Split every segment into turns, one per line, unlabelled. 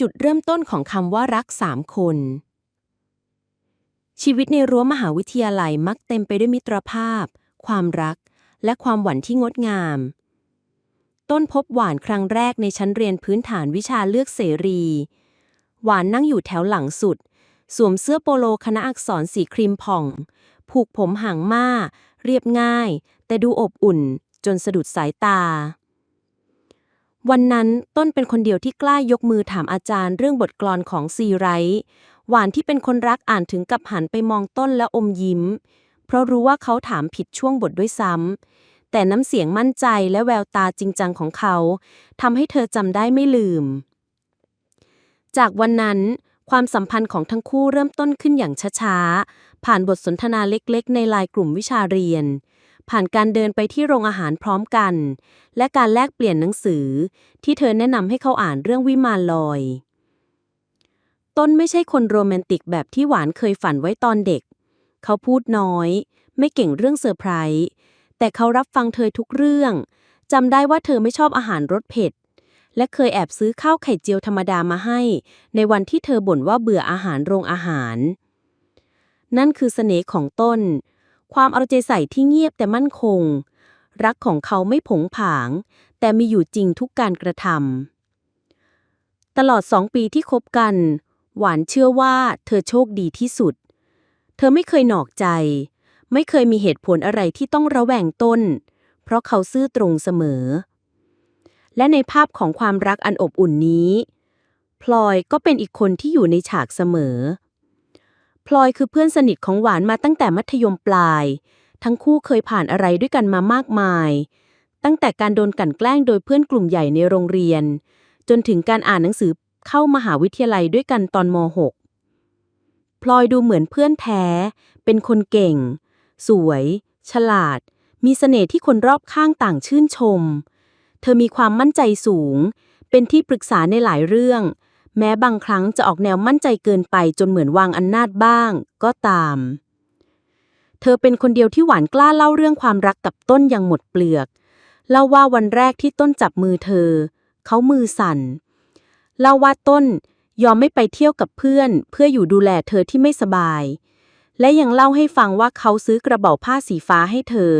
จุดเริ่มต้นของคำว่ารักสามคน ชีวิตในรั้วมหาวิทยาลัยมักเต็มไปด้วยมิตรภาพ ความรัก และความหวั่นที่งดงาม ต้นพบหวานครั้งแรกในชั้นเรียนพื้นฐานวิชาเลือกเสรี หวานนั่งอยู่แถวหลังสุด สวมเสื้อโปโลคณะอักษรสีครีมผ่อง ผูกผมหางม้า เรียบง่าย แต่ดูอบอุ่น จนสะดุดสายตา วันนั้นต้นเป็นคนเดียวที่กล้ายกมือถามอาจารย์เรื่องบทกลอนของซีไรท์หวานที่เป็นคนรักอ่านถึงกับหันไปมองต้นและอมยิ้ม เพราะรู้ว่าเขาถามผิดช่วงบทด้วยซ้ำแต่น้ำเสียงมั่นใจและแววตาจริงจังของเขาทำให้เธอจำได้ไม่ลืม จากวันนั้น ความสัมพันธ์ของทั้งคู่เริ่มต้นขึ้นอย่างช้าๆผ่านบทสนทนาเล็กๆ ในไลน์กลุ่มวิชาเรียน ผ่านการเดินไปที่โรงอาหารพร้อมกัน และการแลกเปลี่ยนหนังสือ ที่เธอแนะนำให้เขาอ่านเรื่องวิมานลอย ต้นไม่ใช่คนโรแมนติกแบบที่หวานเคยฝันไว้ตอนเด็ก เขาพูดน้อย ไม่เก่งเรื่องเซอร์ไพรส์แต่เขารับฟังเธอทุกเรื่องจำได้ว่าเธอไม่ชอบอาหารรสเผ็ด และเคยแอบซื้อข้าวไข่เจียวธรรมดามาให้ ในวันที่เธอบ่นว่าเบื่ออาหารโรงอาหาร นั่นคือเสน่ห์ของต้น ความเอาใจใส่ที่เงียบแต่มั่นคง รักของเขาไม่ผงผาง แต่มีอยู่จริงทุกการกระทำตลอดสองปีที่คบกัน หวานเชื่อว่าเธอโชคดีที่สุด เธอไม่เคยหนอกใจ ไม่เคยมีเหตุผลอะไรที่ต้องระแวงต้น เพราะเขาซื่อตรงเสมอ และในภาพของความรักอันอบอุ่นนี้ พลอยก็เป็นอีกคนที่อยู่ในฉากเสมอ พลอยคือเพื่อนสนิทของหวานมาตั้งแต่มัธยมปลาย ทั้งคู่เคยผ่านอะไรด้วยกันมามากมาย ตั้งแต่การโดนกลั่นแกล้งโดยเพื่อนกลุ่มใหญ่ในโรงเรียน จนถึงการอ่านหนังสือเข้ามหาวิทยาลัยด้วยกันตอนม .6 พลอยดูเหมือนเพื่อนแท้ เป็นคนเก่ง สวย ฉลาด มีเสน่ห์ที่คนรอบข้างต่างชื่นชม เธอมีความมั่นใจสูง เป็นที่ปรึกษาในหลายเรื่อง แม้บางครั้งจะออกแนวมั่นใจเกินไปจนเหมือนวางอำนาจบ้าง ก็ตาม เธอเป็นคนเดียวที่หวานกล้าเล่าเรื่องความรักกับต้นอย่างหมดเปลือก เล่าว่าวันแรกที่ต้นจับมือเธอ เขามือสั่น เล่าว่าต้นยอมไม่ไปเที่ยวกับเพื่อน เพื่ออยู่ดูแลเธอที่ไม่สบาย และยังเล่าให้ฟังว่าเขาซื้อกระเป๋าผ้าสีฟ้าให้เธอ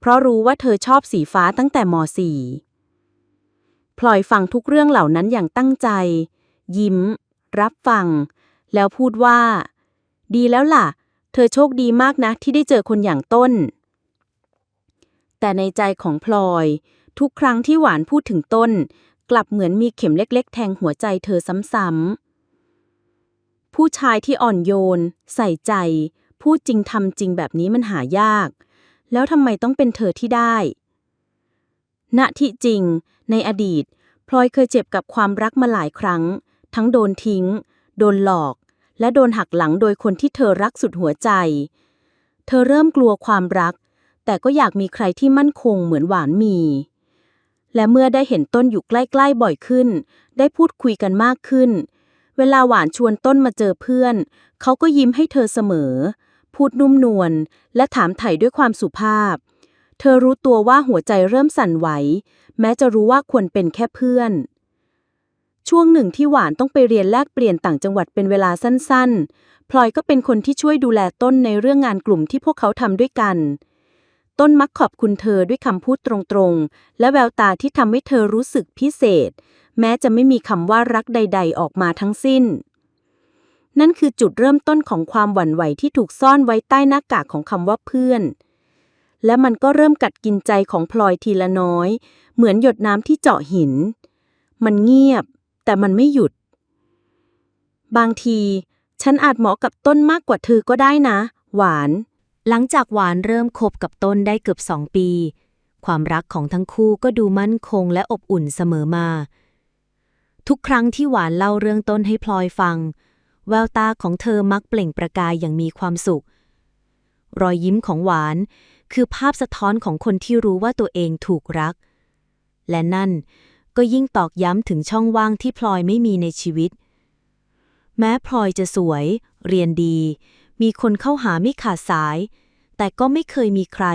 เพราะรู้ว่าเธอชอบสีฟ้าตั้งแต่ม .4 พลอยฟังทุกเรื่องเหล่านั้นอย่างตั้งใจ ยิ้ม รับฟัง แล้วพูดว่า ดีแล้วล่ะ เธอโชคดีมากนะที่ได้เจอคนอย่างต้น แต่ในใจของพลอย ทุกครั้งที่หวานพูดถึงต้น กลับเหมือนมีเข็มเล็ก ๆ แทงหัวใจเธอซ้ำๆผู้ชายที่อ่อนโยน ใส่ใจ พูดจริงทำจริงแบบนี้มันหายาก แล้วทำไมต้องเป็นเธอที่ได้ณที่จริง ในอดีต พลอยเคยเจ็บกับความรักมาหลายครั้ง ทั้งโดนทิ้ง โดนหลอก และโดนหักหลังโดยคนที่เธอรักสุดหัวใจ เธอเริ่มกลัวความรัก แต่ก็อยากมีใครที่มั่นคงเหมือนหวานมี และเมื่อได้เห็นต้นอยู่ใกล้ๆบ่อยขึ้น ได้พูดคุยกันมากขึ้น เวลาหวานชวนต้นมาเจอเพื่อน เขาก็ยิ้มให้เธอเสมอ พูดนุ่มนวลและถามไถ่ด้วยความสุภาพ เธอรู้ตัวว่าหัวใจเริ่มสั่นไหว แม้จะรู้ว่าควรเป็นแค่เพื่อน ช่วงหนึ่งที่หวานต้องไปเรียนแลกเปลี่ยนต่างจังหวัดเป็นเวลาสั้นๆ พลอยก็เป็นคนที่ช่วยดูแลต้นในเรื่องงานกลุ่มที่พวกเขาทำด้วยกัน ต้นมักขอบคุณเธอด้วยคำพูดตรงๆ และแววตาที่ทำให้เธอรู้สึกพิเศษ แม้จะไม่มีคำว่ารักใด ๆ ออกมาทั้งสิ้น นั่นคือจุดเริ่มต้นของความหวั่นไหวที่ถูกซ่อนไว้ใต้หน้ากากของคำว่าเพื่อน และมันก็เริ่มกัดกินใจของพลอยทีละน้อย เหมือนหยดน้ำที่เจาะหินมันเงียบ แต่มันไม่หยุด บางที ฉันอาจเหมาะกับต้นมากกว่าเธอก็ได้นะ หวาน
หลังจากหวานเริ่มคบกับต้นได้เกือบสองปี ความรักของทั้งคู่ก็ดูมั่นคงและอบอุ่นเสมอมา ทุกครั้งที่หวานเล่าเรื่องต้นให้พลอยฟัง แววตาของเธอมักเปล่งประกายอย่างมีความสุข รอยยิ้มของหวานคือภาพสะท้อนของคนที่รู้ว่าตัวเองถูกรัก และนั่น ก็ยิ่งตอกย้ำถึงช่องว่างที่พลอยไม่มีในชีวิต แม้พลอยจะสวย เรียนดี มีคนเข้าหาไม่ขาดสาย แต่ก็ไม่เคยมีใคร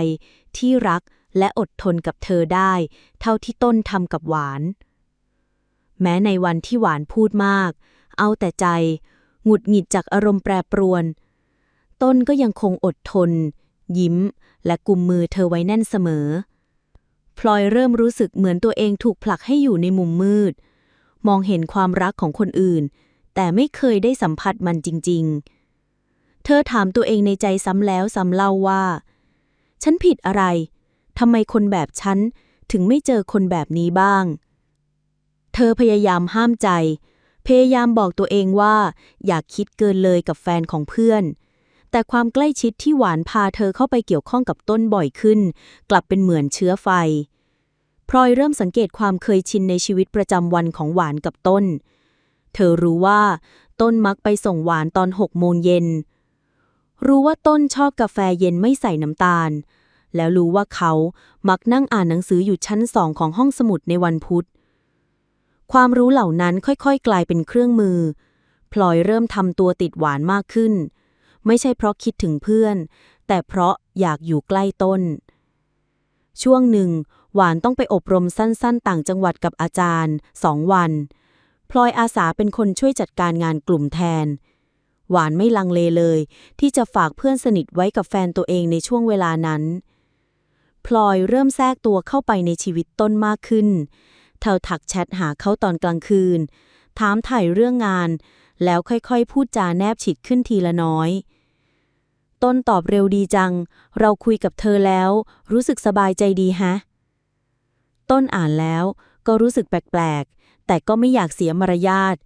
ที่รักและอดทนกับเธอได้ เท่าที่ต้นทำกับหวาน แม้ในวันที่หวานพูดมาก เอาแต่ใจ หงุดหงิดจากอารมณ์แปรปรวน ต้นก็ยังคงอดทน ยิ้ม และกุมมือเธอไว้แน่นเสมอ พลอยเริ่มรู้สึกเหมือนตัวเองถูกผลักให้อยู่ในมุมมืด มองเห็นความรักของคนอื่น แต่ไม่เคยได้สัมผัสมันจริง ๆ เธอถามตัวเองในใจซ้ำแล้วซ้ำเล่าว่า ฉันผิดอะไรทำไมคนแบบฉันถึงไม่เจอคนแบบนี้บ้าง เธอพยายามห้ามใจ พยายามบอกตัวเองว่า อยากคิดเกินเลยกับแฟนของเพื่อน แต่ความใกล้ชิดที่หวานพาเธอเข้าไปเกี่ยวข้องกับต้นบ่อยขึ้น กลับเป็นเหมือนเชื้อไฟ พลอยเริ่มสังเกตความเคยชินในชีวิตประจำวันของหวานกับต้น เธอรู้ว่า ต้นมักไปส่งหวานตอนหกโมงเย็น รู้ว่าต้นชอบกาแฟเย็นไม่ใส่น้ำตาล แล้วรู้ว่าเขามักนั่งอ่านหนังสืออยู่ชั้นสองของห้องสมุดในวันพุธ ความรู้เหล่านั้นค่อยๆ กลายเป็นเครื่องมือ พลอยเริ่มทำตัวติดหวานมากขึ้น ไม่ใช่เพราะคิดถึงเพื่อน แต่เพราะอยากอยู่ใกล้ต้น ช่วงหนึ่ง หวานต้องไปอบรมสั้น ๆ ต่างจังหวัดกับอาจารย์สองวัน พลอยอาสาเป็นคนช่วยจัดการงานกลุ่มแทน หวานไม่ลังเลเลย ที่จะฝากเพื่อนสนิทไว้กับแฟนตัวเองในช่วงเวลานั้น พลอยเริ่มแทรกตัวเข้าไปในชีวิตต้นมากขึ้น เธอถักแชทหาเขาตอนกลางคืน ถามถ่ายเรื่องงาน แล้วค่อยๆ พูดจาแนบฉิดขึ้นทีละน้อย ต้นตอบเร็วดีจัง เราคุยกับเธอแล้ว รู้สึกสบายใจดีฮะ ต้นอ่านแล้วก็รู้สึกแปลกๆ แต่ก็ไม่อยากเสียมารยาท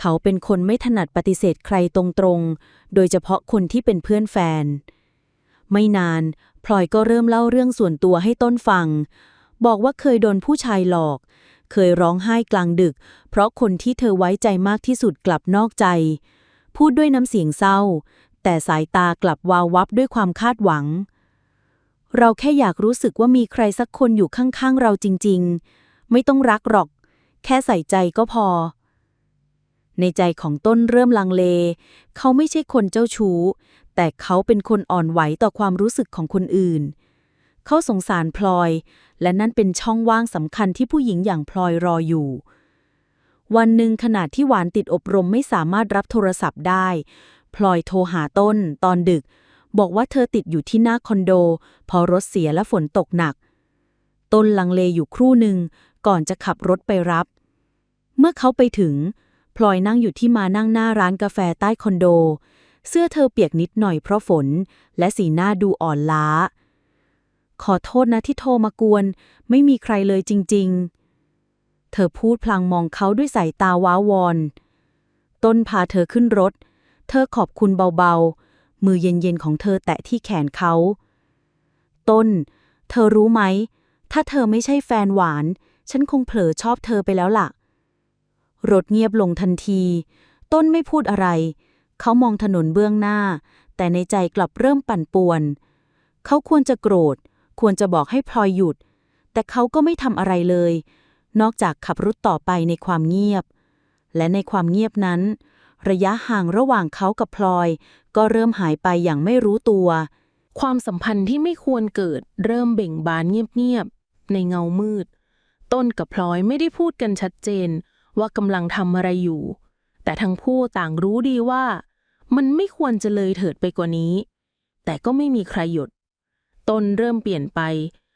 เขาเป็นคนไม่ถนัดปฏิเสธใครตรงๆ โดยเฉพาะคนที่เป็นเพื่อนแฟน ไม่นาน พลอยก็เริ่มเล่าเรื่องส่วนตัวให้ต้นฟัง บอกว่าเคยโดนผู้ชายหลอก เคยร้องไห้กลางดึก เพราะคนที่เธอไว้ใจมากที่สุดกลับนอกใจ พูดด้วยน้ำเสียงเศร้า แต่สายตากลับวาววับด้วยความคาดหวัง เราแค่อยากรู้สึกว่ามีใครสักคนอยู่ข้างๆเราจริง ๆ ไม่ต้องรักหรอก แค่ใส่ใจก็พอ ในใจของต้นเริ่มลังเล เขาไม่ใช่คนเจ้าชู้ แต่เขาเป็นคนอ่อนไหวต่อความรู้สึกของคนอื่นเขาสงสารพลอย และนั่นเป็นช่องว่างสำคัญที่ผู้หญิงอย่างพลอยรออยู่ วันหนึ่งขณะที่หวานติดอบรมไม่สามารถรับโทรศัพท์ได้ พลอยโทรหาต้น ตอนดึก บอกว่าเธอติดอยู่ที่หน้าคอนโด พอรถเสียและฝนตกหนัก ต้นลังเลอยู่ครู่หนึ่งก่อนจะขับรถไปรับ เมื่อเขาไปถึง พลอยนั่งอยู่ที่มานั่งหน้าร้านกาแฟใต้คอนโด เสื้อเธอเปียกนิดหน่อยเพราะฝน และสีหน้าดูอ่อนล้า ขอโทษนะที่โทรมากวน ไม่มีใครเลยจริง ๆ เธอพูดพลางมองเขาด้วยสายตาว้าวอน ต้นพาเธอขึ้นรถ เธอขอบคุณเบาๆ มือเย็นๆของเธอแตะที่แขนเขา ต้น เธอรู้ไหม ถ้าเธอไม่ใช่แฟนหวาน ฉันคงเผลอชอบเธอไปแล้วล่ะ รถเงียบลงทันที ต้นไม่พูดอะไร เขามองถนนเบื้องหน้า แต่ในใจกลับเริ่มปั่นป่วนเขาควรจะโกรธ ควรจะบอกให้พลอยหยุด แต่เขาก็ไม่ทำอะไรเลย นอกจากขับรถต่อไปในความเงียบ และในความเงียบนั้น ระยะห่างระหว่างเขากับพลอย ก็เริ่มหายไปอย่างไม่รู้ตัว
ความสัมพันธ์ที่ไม่ควรเกิดเริ่มเบ่งบานเงียบๆในเงามืด ต้นกับพลอยไม่ได้พูดกันชัดเจน ว่ากำลังทำอะไรอยู่ แต่ทั้งคู่ต่างรู้ดีว่า มันไม่ควรจะเลยเถิดไปกว่านี้ แต่ก็ไม่มีใครหยุด ต้นเริ่มเปลี่ยนไป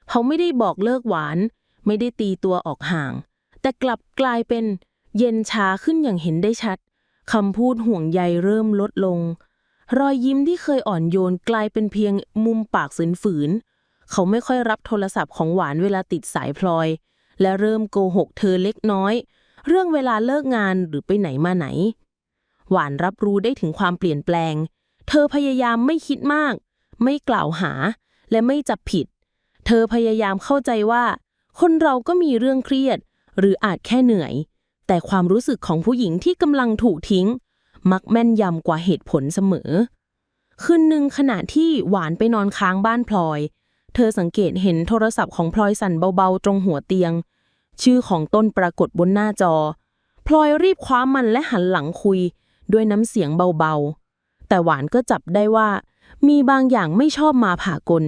เขาไม่ได้บอกเลิกหวาน ไม่ได้ตีตัวออกห่าง แต่กลับกลายเป็นเย็นชาขึ้นอย่างเห็นได้ชัดคำพูดห่วงใยเริ่มลดลง รอยยิ้มที่เคยอ่อนโยนกลายเป็นเพียงมุมปากฝืนๆเขาไม่ค่อยรับโทรศัพท์ของหวานเวลาติดสายพลอย และเริ่มโกหกเธอเล็กน้อย เรื่องเวลาเลิกงานหรือไปไหนมาไหน หวานรับรู้ได้ถึงความเปลี่ยนแปลง เธอพยายามไม่คิดมาก ไม่กล่าวหา และไม่จับผิด เธอพยายามเข้าใจว่า คนเราก็มีเรื่องเครียด หรืออาจแค่เหนื่อย แต่ความรู้สึกของผู้หญิงที่กำลังถูกทิ้ง มักแม่นยำกว่าเหตุผลเสมอ คืนหนึ่งขณะที่หวานไปนอนค้างบ้านพลอย เธอสังเกตเห็นโทรศัพท์ของพลอยสั่นเบาๆ ตรงหัวเตียง ชื่อของต้นปรากฏบนหน้าจอ พลอยรีบคว้ามันและหันหลังคุย ด้วยน้ำเสียงเบาๆ แต่หวานก็จับได้ว่า มีบางอย่างไม่ชอบมาผ่ากล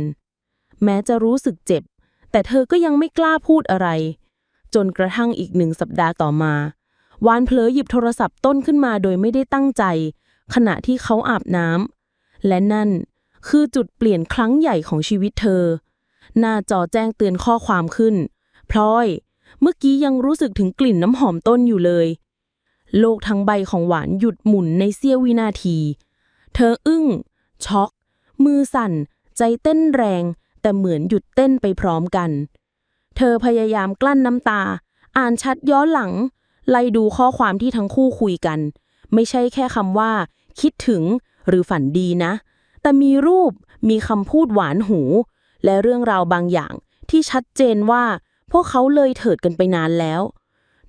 แม้จะรู้สึกเจ็บ แต่เธอก็ยังไม่กล้าพูดอะไร จนกระทั่งอีกหนึ่งสัปดาห์ต่อมาวานเผลอหยิบโทรศัพท์ต้นขึ้นมาโดยไม่ได้ตั้งใจ ขณะที่เขาอาบน้ำและนั่นคือจุดเปลี่ยนครั้งใหญ่ของชีวิตเธอ หน้าจอแจ้งเตือนข้อความขึ้น พลอย เมื่อกี้ยังรู้สึกถึงกลิ่นน้ำหอมต้นอยู่เลย โลกทั้งใบของหวานหยุดหมุนในเสี้ยววินาที เธออึ้ง ช็อก มือสั่น ใจเต้นแรง แต่เหมือนหยุดเต้นไปพร้อมกัน เธอพยายามกลั้นน้ำตา อ่านชัดย้อนหลัง ไล่ดูข้อความที่ทั้งคู่คุยกัน ไม่ใช่แค่คำว่า คิดถึง หรือฝันดีนะ แต่มีรูปมีคำพูดหวานหู และเรื่องราวบางอย่างที่ชัดเจนว่า พวกเขาเลยเถิดกันไปนานแล้ว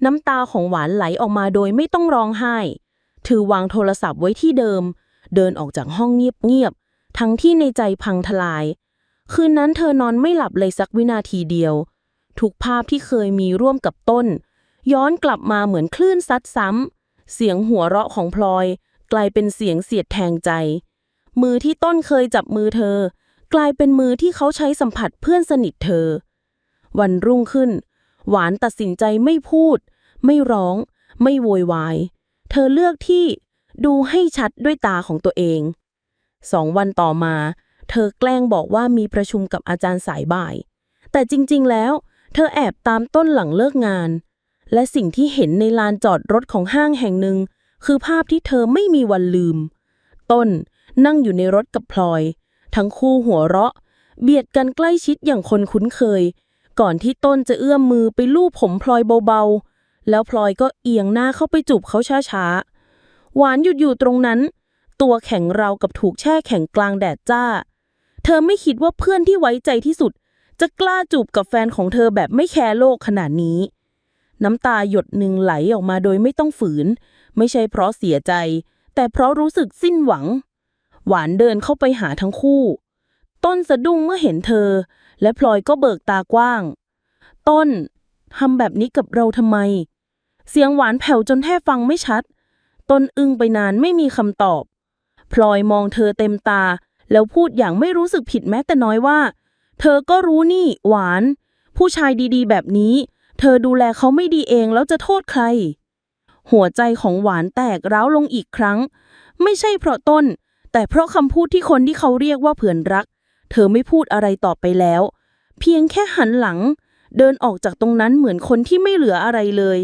น้ำตาของหวานไหลออกมาโดยไม่ต้องร้องไห้ ถือวางโทรศัพท์ไว้ที่เดิม เดินออกจากห้องเงียบ ทั้งที่ในใจพังทลาย คืนนั้นเธอนอนไม่หลับเลยสักวินาทีเดียว ทุกภาพที่เคยมีร่วมกับต้น ย้อนกลับมาเหมือนคลื่นซัดซ้ำ เสียงหัวเราะของพลอย กลายเป็นเสียงเสียดแทงใจ มือที่ต้นเคยจับมือเธอ กลายเป็นมือที่เขาใช้สัมผัสเพื่อนสนิทเธอ วันรุ่งขึ้น หวานตัดสินใจไม่พูด ไม่ร้อง ไม่โวยวาย เธอเลือกที่ดูให้ชัดด้วยตาของตัวเอง สองวันต่อมา เธอแกล้งบอกว่ามีประชุมกับอาจารย์สายบ่าย แต่จริงๆแล้ว เธอแอบตามต้นหลังเลิกงาน และสิ่งที่เห็นในลานจอดรถของห้างแห่งหนึ่ง คือภาพที่เธอไม่มีวันลืม ต้นนั่งอยู่ในรถกับพลอย ทั้งคู่หัวเราะ เบียดกันใกล้ชิดอย่างคนคุ้นเคย ก่อนที่ต้นจะเอื้อมมือไปลูบผมพลอยเบาๆ แล้วพลอยก็เอียงหน้าเข้าไปจูบเขาช้าๆ หวานหยุดอยู่ตรงนั้น ตัวแข็งเรากับถูกแช่แข็งกลางแดดจ้า เธอไม่คิดว่าเพื่อนที่ไว้ใจที่สุด จะกล้าจูบกับแฟนของเธอแบบไม่แคร์โลกขนาดนี้ น้ำตาหยดหนึ่งไหลออกมาโดยไม่ต้องฝืน ไม่ใช่เพราะเสียใจ แต่เพราะรู้สึกสิ้นหวัง หวานเดินเข้าไปหาทั้งคู่ ต้นสะดุ้งเมื่อเห็นเธอ และพลอยก็เบิกตากว้าง ต้นทำแบบนี้กับเราทำไม เสียงหวานแผ่วจนแทบฟังไม่ชัด ต้นอึ้งไปนานไม่มีคำตอบ พลอยมองเธอเต็มตา แล้วพูดอย่างไม่รู้สึกผิดแม้แต่น้อยว่า เธอก็รู้นี่หวาน ผู้ชายดีๆ แบบนี้ เธอดูแลเขาไม่ดีเองแล้วจะโทษใคร หัวใจของหวานแตกร้าวลงอีกครั้ง ไม่ใช่เพราะต้น แต่เพราะคำพูดที่คนที่เขาเรียกว่าเผื่อนรัก เธอไม่พูดอะไรต่อไปแล้ว เพียงแค่หันหลัง เดินออกจากตรงนั้นเหมือนคนที่ไม่เหลืออะไรเลย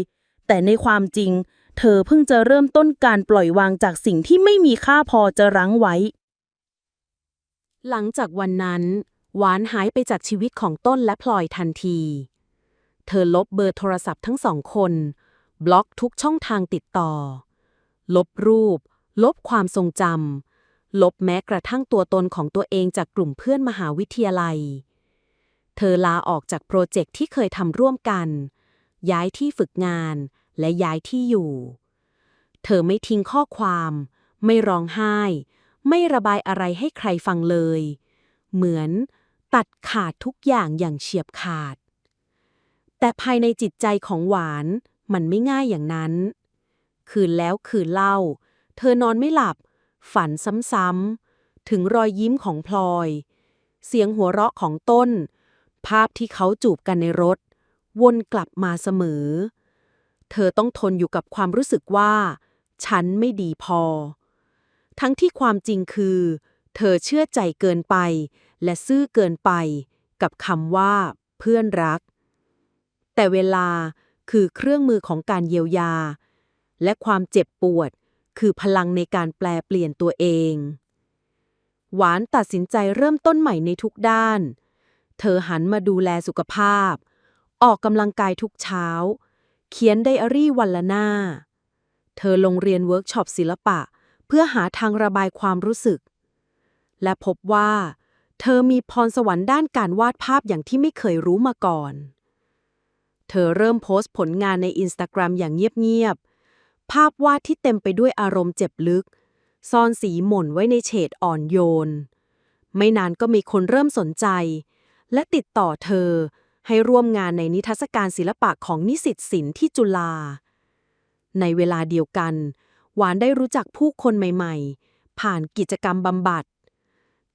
แต่ในความจริง เธอเพิ่งจะเริ่มต้นการปล่อยวางจากสิ่งที่ไม่มีค่าพอจะรั้งไว้
หลังจากวันนั้น หวานหายไปจากชีวิตของต้นและพลอยทันที เธอลบเบอร์โทรศัพท์ทั้งสองคน บล็อกทุกช่องทางติดต่อ ลบรูป ลบความทรงจำลบแม้กระทั่งตัวตนของตัวเองจากกลุ่มเพื่อนมหาวิทยาลัย เธอลาออกจากโปรเจกต์ที่เคยทำร่วมกัน ย้ายที่ฝึกงาน และย้ายที่อยู่ เธอไม่ทิ้งข้อความ ไม่ร้องไห้ ไม่ระบายอะไรให้ใครฟังเลย เหมือนตัดขาดทุกอย่างอย่างเฉียบขาด แต่ภายในจิตใจของหวานมันไม่ง่ายอย่างนั้น คืนแล้วคืนเล่า เธอนอนไม่หลับ ฝันซ้ำๆ ถึงรอยยิ้มของพลอย เสียงหัวเราะของต้น ภาพที่เขาจูบกันในรถ วนกลับมาเสมอ เธอต้องทนอยู่กับความรู้สึกว่า ฉันไม่ดีพอ ทั้งที่ความจริงคือ เธอเชื่อใจเกินไป และซื่อเกินไป กับคำว่า เพื่อนรัก แต่เวลาคือเครื่องมือของการเยียวยา และความเจ็บปวด คือพลังในการแปลเปลี่ยนตัวเอง หวานตัดสินใจเริ่มต้นใหม่ในทุกด้าน เธอหันมาดูแลสุขภาพ ออกกำลังกายทุกเช้า เขียนไดอารี่วันละหน้า เธอลงเรียนเวิร์กช็อปศิลปะ เพื่อหาทางระบายความรู้สึก และพบว่า เธอมีพรสวรรค์ด้านการวาดภาพอย่างที่ไม่เคยรู้มาก่อน เธอเริ่มโพสต์ผลงานในอินสตาแกรมอย่างเงียบๆ ภาพวาดที่เต็มไปด้วยอารมณ์เจ็บลึก ซ่อนสีหม่นไว้ในเฉดอ่อนโยน ไม่นานก็มีคนเริ่มสนใจ และติดต่อเธอ ให้ร่วมงานในนิทรรศการศิลปะของนิสิตศิลป์ที่จุฬา ในเวลาเดียวกัน หวานได้รู้จักผู้คนใหม่ ๆ ผ่านกิจกรรมบำบัด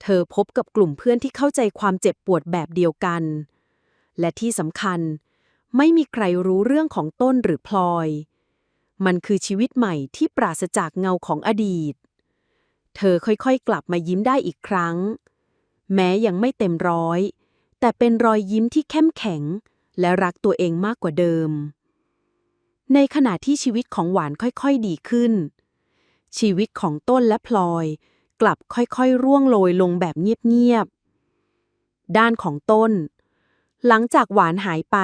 เธอพบกับกลุ่มเพื่อนที่เข้าใจความเจ็บปวดแบบเดียวกัน และที่สำคัญ ไม่มีใครรู้เรื่องของต้นหรือพลอย มันคือชีวิตใหม่ที่ปราศจากเงาของอดีต เธอค่อยๆ กลับมายิ้มได้อีกครั้ง แม้ยังไม่เต็มร้อย แต่เป็นรอยยิ้มที่เข้มแข็ง และรักตัวเองมากกว่าเดิม ในขณะที่ชีวิตของหวานค่อยๆดีขึ้น ชีวิตของต้นและพลอย กลับค่อยๆ ร่วงโรยลงแบบเงียบๆ ด้านของต้น หลังจากหวานหายไป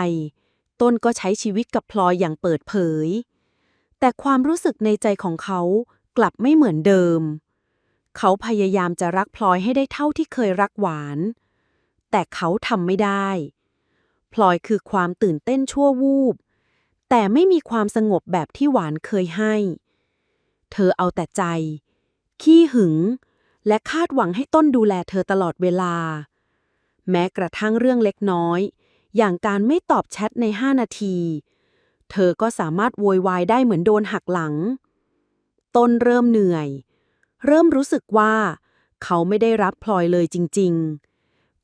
ต้นก็ใช้ชีวิตกับพลอยอย่างเปิดเผย แต่ความรู้สึกในใจของเขากลับไม่เหมือนเดิม เขาพยายามจะรักพลอยให้ได้เท่าที่เคยรักหวาน แต่เขาทำไม่ได้ พลอยคือความตื่นเต้นชั่ววูบ แต่ไม่มีความสงบแบบที่หวานเคยให้ เธอเอาแต่ใจ ขี้หึง และคาดหวังให้ต้นดูแลเธอตลอดเวลา แม้กระทั่งเรื่องเล็กน้อย อย่างการไม่ตอบแชทใน5นาที เธอก็สามารถโวยวายได้เหมือนโดนหักหลัง ต้นเริ่มเหนื่อย เริ่มรู้สึกว่าเขาไม่ได้รับพลอยเลยจริง ๆ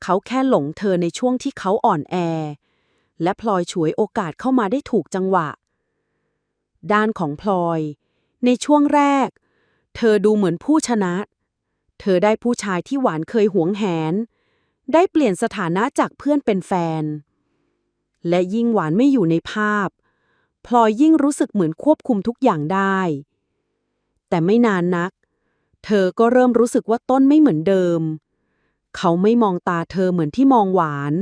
เขาแค่หลงเธอในช่วงที่เขาอ่อนแอ และพลอยฉวยโอกาสเข้ามาได้ถูกจังหวะ ด้านของพลอย ในช่วงแรก เธอดูเหมือนผู้ชนะ เธอได้ผู้ชายที่หวานเคยหวงแหน ได้เปลี่ยนสถานะจากเพื่อนเป็นแฟน และยิ่งหวานไม่อยู่ในภาพ พลอยยิ่งรู้สึกเหมือนควบคุมทุกอย่างได้ แต่ไม่นานนัก เธอก็เริ่มรู้สึกว่าต้นไม่เหมือนเดิม เขาไม่มองตาเธอเหมือนที่มองหวาน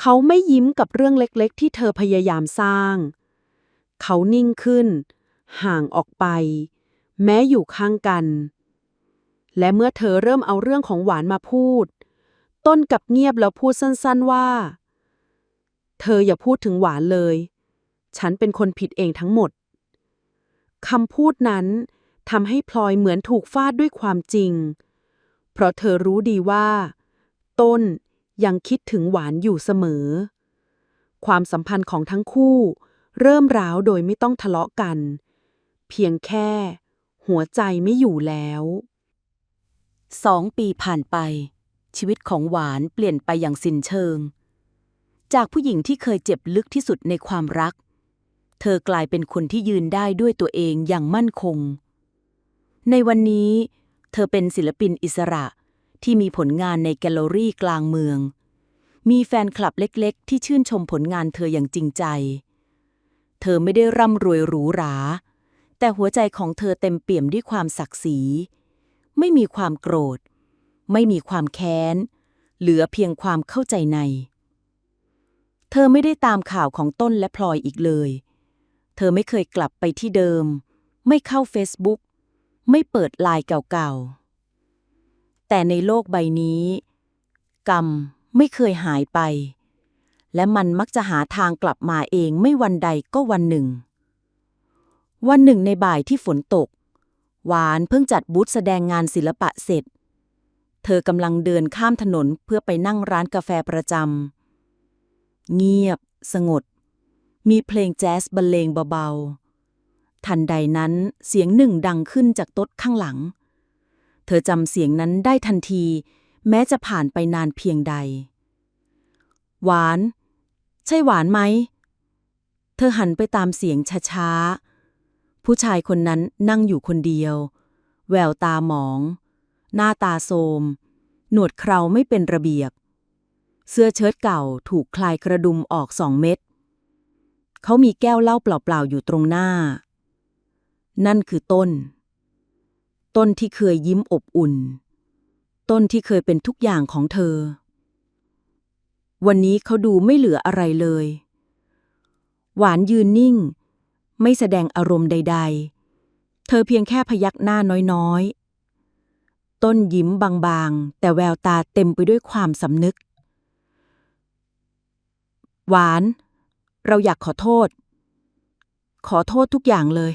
เขาไม่ยิ้มกับเรื่องเล็กๆ ที่เธอพยายามสร้าง เขานิ่งขึ้น ห่างออกไป แม้อยู่ข้างกัน และเมื่อเธอเริ่มเอาเรื่องของหวานมาพูด ต้นกับเงียบแล้วพูดสั้นๆว่า เธออย่าพูดถึงหวานเลย ฉันเป็นคนผิดเองทั้งหมดคำพูดนั้นทำให้พลอยเหมือนถูกฟาดด้วยความจริง เพราะเธอรู้ดีว่า ต้นยังคิดถึงหวานอยู่เสมอ ความสัมพันธ์ของทั้งคู่ เริ่มร้าวโดยไม่ต้องทะเลาะกัน เพียงแค่ หัวใจไม่อยู่แล้ว
สองปีผ่านไป ชีวิตของหวานเปลี่ยนไปอย่างสิ้นเชิง จากผู้หญิงที่เคยเจ็บลึกที่สุดในความรัก เธอกลายเป็นคนที่ยืนได้ด้วยตัวเองอย่างมั่นคง ในวันนี้ เธอเป็นศิลปินอิสระที่มีผลงานในแกลเลอรี่กลางเมือง มีแฟนคลับเล็กๆ ที่ชื่นชมผลงานเธออย่างจริงใจ เธอไม่ได้ร่ำรวยหรูหรา แต่หัวใจของเธอเต็มเปี่ยมด้วยความศักดิ์ศรี ไม่มีความโกรธ ไม่มีความแค้น เหลือเพียงความเข้าใจใน เธอไม่ได้ตามข่าวของต้นและพลอยอีกเลย เธอไม่เคยกลับไปที่เดิม ไม่เข้าเฟซบุ๊ก ไม่เปิดลน์เก่าๆ แต่ในโลกใบนี้ กรรมไม่เคยหายไป และมันมักจะหาทางกลับมาเองไม่วันใดก็วันหนึ่ง วันหนึ่งในบ่ายที่ฝนตก หวานเพิ่งจัดบูธแสดงงานศิลปะเสร็จ เธอกำลังเดินข้ามถนนเพื่อไปนั่งร้านกาแฟประจำเงียบ สงบมีเพลงแจ๊สบรรเลงเบาๆ ทันใดนั้นเสียงหนึ่งดังขึ้นจากโต๊ะข้างหลัง เธอจำเสียงนั้นได้ทันที แม้จะผ่านไปนานเพียงใด หวาน ใช่หวานไหม เธอหันไปตามเสียงช้าๆ ผู้ชายคนนั้นนั่งอยู่คนเดียว แววตาหมอง หน้าตาโทรมหนวดเคราไม่เป็นระเบียบ เสื้อเชิ้ตเก่าถูกคลายกระดุมออกสองเม็ดเขามีแก้วเหล้าเปล่าๆอยู่ตรงหน้า นั่นคือต้น ต้นที่เคยยิ้มอบอุ่น ต้นที่เคยเป็นทุกอย่างของเธอ วันนี้เขาดูไม่เหลืออะไรเลย หวานยืนนิ่ง ไม่แสดงอารมณ์ใด ๆ เธอเพียงแค่พยักหน้าน้อยๆ ต้นยิ้มบางๆ แต่แววตาเต็มไปด้วยความสำนึก หวาน เราอยากขอโทษ ขอโทษทุกอย่างเลย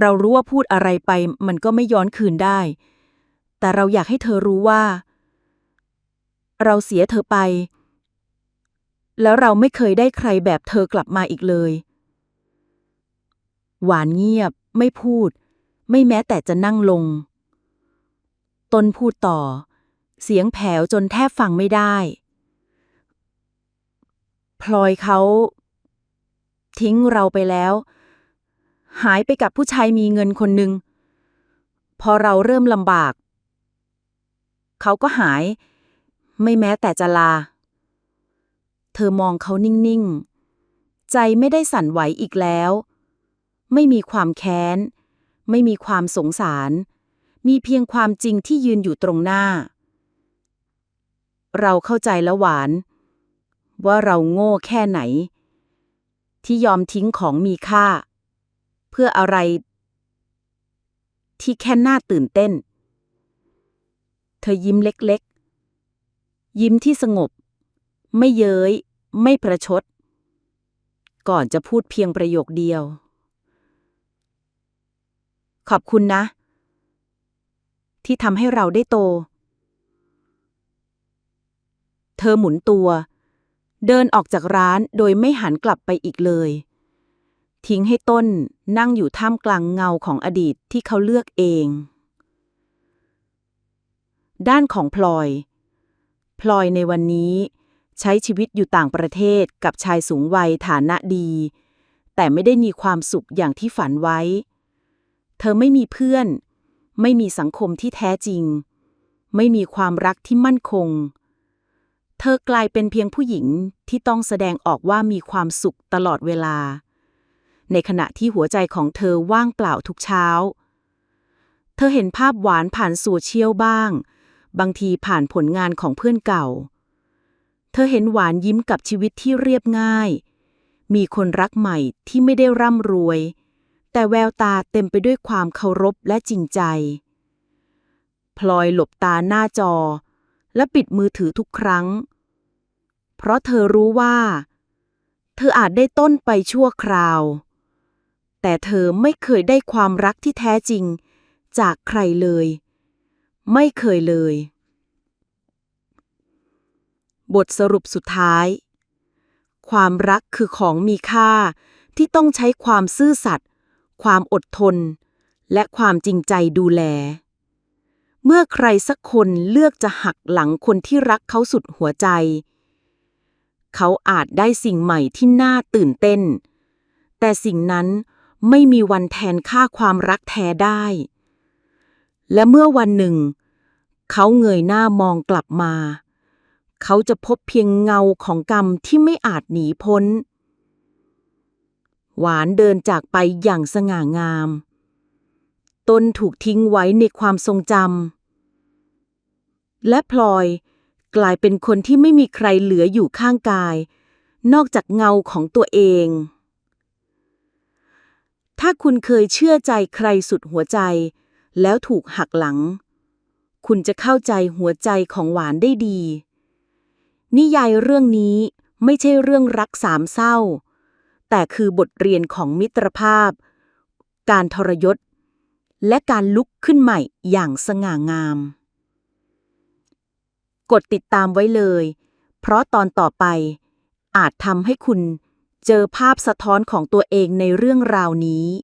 เรารู้ว่าพูดอะไรไป มันก็ไม่ย้อนคืนได้ แต่เราอยากให้เธอรู้ว่า เราเสียเธอไป แล้วเราไม่เคยได้ใครแบบเธอกลับมาอีกเลย หวานเงียบ ไม่พูด ไม่แม้แต่จะนั่งลง ตนพูดต่อ เสียงแผ่วจนแทบฟังไม่ได้พลอยเขา ทิ้งเราไปแล้ว หายไปกับผู้ชายมีเงินคนหนึ่ง พอเราเริ่มลำบาก เขาก็หาย ไม่แม้แต่จะลา เธอมองเขานิ่ง ๆ ใจไม่ได้สั่นไหวอีกแล้ว ไม่มีความแค้น ไม่มีความสงสาร มีเพียงความจริงที่ยืนอยู่ตรงหน้า เราเข้าใจแล้วหวาน ว่าเราโง่แค่ไหน ที่ยอมทิ้งของมีค่า เพื่ออะไร ที่แค่หน่าตื่นเต้น เธอยิ้มเล็กๆ ยิ้มที่สงบ ไม่เย้ย ไม่ประชด ก่อนจะพูดเพียงประโยคเดียว ขอบคุณนะ ที่ทำให้เราได้โต เธอหมุนตัว เดินออกจากร้านโดยไม่หันกลับไปอีกเลย ทิ้งให้ต้นนั่งอยู่ท่ามกลางเงาของอดีตที่เขาเลือกเอง ด้านของพลอย พลอยในวันนี้ ใช้ชีวิตอยู่ต่างประเทศกับชายสูงวัยฐานะดี แต่ไม่ได้มีความสุขอย่างที่ฝันไว้ เธอไม่มีเพื่อน ไม่มีสังคมที่แท้จริง ไม่มีความรักที่มั่นคง เธอกลายเป็นเพียงผู้หญิงที่ต้องแสดงออกว่ามีความสุขตลอดเวลา ในขณะที่หัวใจของเธอว่างเปล่าทุกเช้า เธอเห็นภาพหวานผ่านโซเชียลบ้าง บางทีผ่านผลงานของเพื่อนเก่า เธอเห็นหวานยิ้มกับชีวิตที่เรียบง่าย มีคนรักใหม่ที่ไม่ได้ร่ำรวย แต่แววตาเต็มไปด้วยความเคารพและจริงใจ พลอยหลบตาหน้าจอ และปิดมือถือทุกครั้ง เพราะเธอรู้ว่าเธออาจได้ต้นไปชั่วคราว แต่เธอไม่เคยได้ความรักที่แท้จริง จากใครเลย ไม่เคยเลย บทสรุปสุดท้าย ความรักคือของมีค่าที่ต้องใช้ความซื่อสัตย์ความอดทน และความจริงใจดูแล เมื่อใครสักคนเลือกจะหักหลังคนที่รักเขาสุดหัวใจ เขาอาจได้สิ่งใหม่ที่น่าตื่นเต้น แต่สิ่งนั้น ไม่มีวันแทนค่าความรักแท้ได้ และเมื่อวันหนึ่ง เขาเงยหน้ามองกลับมา เขาจะพบเพียงเงาของกรรมที่ไม่อาจหนีพ้น หวานเดินจากไปอย่างสง่างามต้นถูกทิ้งไว้ในความทรงจำและพลอยกลายเป็นคนที่ไม่มีใครเหลืออยู่ข้างกาย นอกจากเงาของตัวเอง ถ้าคุณเคยเชื่อใจใครสุดหัวใจ แล้วถูกหักหลัง คุณจะเข้าใจหัวใจของหวานได้ดี นิยายเรื่องนี้ไม่ใช่เรื่องรักสามเศร้า แต่คือบทเรียนของมิตรภาพ การทรยศ และการลุกขึ้นใหม่อย่างสง่างาม กดติดตามไว้เลย เพราะตอนต่อไปอาจทำให้คุณ เจอภาพสะท้อนของตัวเองในเรื่องราวนี้